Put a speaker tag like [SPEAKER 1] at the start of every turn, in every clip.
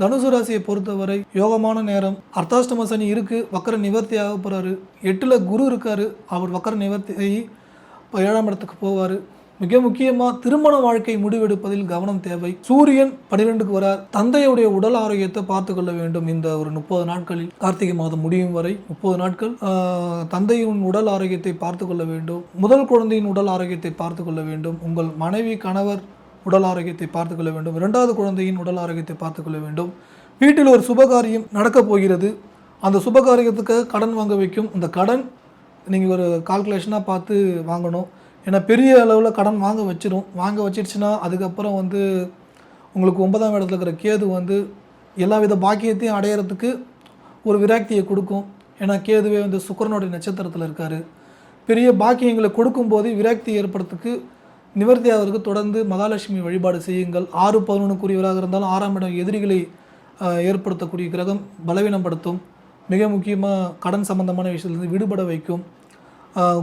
[SPEAKER 1] தனுசு ராசியை பொறுத்தவரை யோகமான நேரம். அர்த்தாஷ்டம சனி இருக்கு வக்கர நிவர்த்தி ஆக போறாரு. எட்டுல குரு இருக்காரு அவர் வக்கர நிவர்த்தி இப்போ ஏழாம் இடத்துக்கு போவார். மிக முக்கியமாக திருமண வாழ்க்கை முடிவெடுப்பதில் கவனம் தேவை. சூரியன் பன்னிரெண்டுக்கு வரார். தந்தையுடைய உடல் ஆரோக்கியத்தை பார்த்து கொள்ள வேண்டும் இந்த ஒரு முப்பது நாட்களில். கார்த்திகை மாதம் முடியும் வரை முப்பது நாட்கள் தந்தையின் உடல் ஆரோக்கியத்தை பார்த்து கொள்ள வேண்டும். முதல் குழந்தையின் உடல் ஆரோக்கியத்தை பார்த்து கொள்ள வேண்டும். உங்கள் மனைவி கணவர் உடல் ஆரோக்கியத்தை பார்த்துக்கொள்ள வேண்டும். இரண்டாவது குழந்தையின் உடல் ஆரோக்கியத்தை பார்த்துக்கொள்ள வேண்டும். வீட்டில் ஒரு சுபகாரியம் நடக்கப் போகிறது. அந்த சுபகாரியத்துக்கு கடன் வாங்க வைக்கும். இந்த கடன் நீங்கள் ஒரு கால்குலேஷனாக பார்த்து வாங்கணும். ஏன்னா பெரிய அளவில் கடன் வாங்க வச்சிடும் வாங்க வச்சிருச்சுன்னா அதுக்கப்புறம் வந்து உங்களுக்கு ஒன்பதாம் இடத்துல இருக்கிற கேது வந்து எல்லா வித பாக்கியத்தையும் அடையிறதுக்கு ஒரு விராக்தியை கொடுக்கும். ஏன்னா கேதுவே வந்து சுக்கரனுடைய நட்சத்திரத்தில் இருக்கார். பெரிய பாக்கியங்களை கொடுக்கும்போது விராக்தி ஏற்படுறதுக்கு நிவர்த்தி ஆவதற்கு தொடர்ந்து மகாலட்சுமி வழிபாடு செய்யுங்கள். ஆறு பதினொன்றுக்குரியவராக இருந்தாலும் ஆறாம் இடம் எதிரிகளை ஏற்படுத்தக்கூடிய கிரகம் பலவீனப்படுத்தும். மிக முக்கியமாக கடன் சம்பந்தமான விஷயத்துலேருந்து விடுபட வைக்கும்.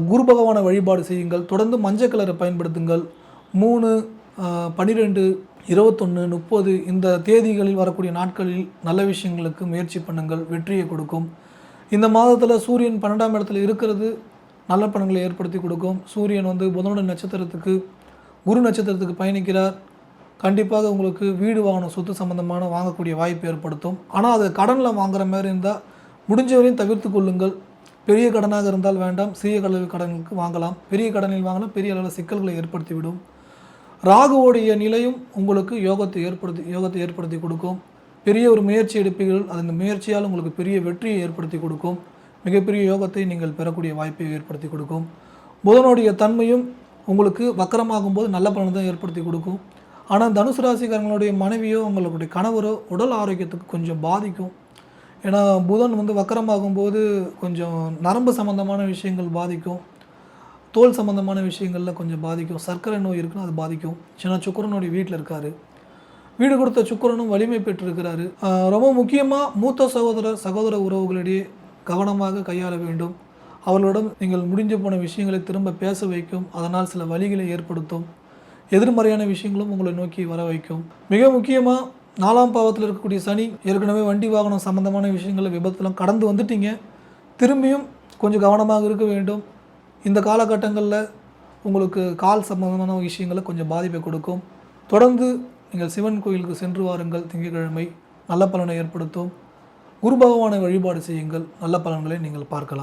[SPEAKER 1] குரு பகவானை வழிபாடு செய்யுங்கள். தொடர்ந்து மஞ்சள் கலரை பயன்படுத்துங்கள். மூணு பன்னிரெண்டு இருபத்தொன்று முப்பது இந்த தேதிகளில் வரக்கூடிய நாட்களில் நல்ல விஷயங்களுக்கு முயற்சி பண்ணுங்கள். வெற்றியை கொடுக்கும். இந்த மாதத்தில் சூரியன் பன்னெண்டாம் இடத்துல இருக்கிறது நல்ல பலன்களை ஏற்படுத்தி கொடுக்கும். சூரியன் வந்து புதனுடைய நட்சத்திரத்துக்கு குரு நட்சத்திரத்துக்கு பயணிக்கிறார். கண்டிப்பாக உங்களுக்கு வீடு வாங்கணும் சொத்து சம்பந்தமான வாங்கக்கூடிய வாய்ப்பு ஏற்படுத்தும். ஆனால் அது கடனில் வாங்குற மாதிரி இருந்தால் முடிஞ்சவரையும் தவிர்த்து கொள்ளுங்கள். பெரிய கடனாக இருந்தால் வேண்டாம். சிறிய கடல் கடனுக்கு வாங்கலாம். பெரிய கடனில் வாங்கினா பெரிய அளவில் சிக்கல்களை ஏற்படுத்திவிடும். ராகுவோடைய நிலையும் உங்களுக்கு யோகத்தை ஏற்படுத்தி யோகத்தை ஏற்படுத்தி கொடுக்கும். பெரிய ஒரு முயற்சி எடுப்பீர்கள். அந்த முயற்சியால் உங்களுக்கு பெரிய வெற்றியை ஏற்படுத்தி கொடுக்கும். மிகப்பெரிய யோகத்தை நீங்கள் பெறக்கூடிய வாய்ப்பை ஏற்படுத்தி கொடுக்கும். புதனுடைய தன்மையும் உங்களுக்கு வக்கரமாகும் போது நல்ல பலனை தான் ஏற்படுத்தி கொடுக்கும். ஆனால் தனுசு ராசிக்காரங்களுடைய மனைவியோ உங்களுடைய கணவரோ உடல் ஆரோக்கியத்துக்கு கொஞ்சம் பாதிக்கும். ஏன்னா புதன் வந்து வக்கரமாகும் போது கொஞ்சம் நரம்பு சம்பந்தமான விஷயங்கள் பாதிக்கும். தோல் சம்பந்தமான விஷயங்களில் கொஞ்சம் பாதிக்கும். சர்க்கரை நோய் இருக்குன்னா அது பாதிக்கும். சின்ன சுக்கரனுடைய வீட்டில் இருக்காரு. வீடு கொடுத்த சுக்கரனும் வலிமை பெற்றிருக்கிறாரு. ரொம்ப முக்கியமாக மூத்த சகோதரர் சகோதர உறவுகளிடையே கவனமாக கையாள வேண்டும். அவர்களிடம் நீங்கள் முடிஞ்சு போன விஷயங்களை திரும்ப பேச வைக்கும். அதனால் சில வழிகளை ஏற்படுத்தும். எதிர்மறையான விஷயங்களும் உங்களை நோக்கி வர வைக்கும். மிக முக்கியமாக நாலாம் பாவத்தில் இருக்கக்கூடிய சனி ஏற்கனவே வண்டி வாகனம் சம்பந்தமான விஷயங்களில் விபத்துலாம் கடந்து வந்துட்டீங்க. திரும்பியும் கொஞ்சம் கவனமாக இருக்க வேண்டும். இந்த காலகட்டங்களில் உங்களுக்கு கால் சம்பந்தமான விஷயங்களை கொஞ்சம் பாதிப்பை கொடுக்கும். தொடர்ந்து நீங்கள் சிவன் கோயிலுக்கு சென்று வாருங்கள். திங்கட்கிழமை நல்ல பலனை ஏற்படுத்தும். குரு பகவானை வழிபாடு செய்யுங்கள். நல்ல பலன்களை நீங்கள் பார்க்கலாம்.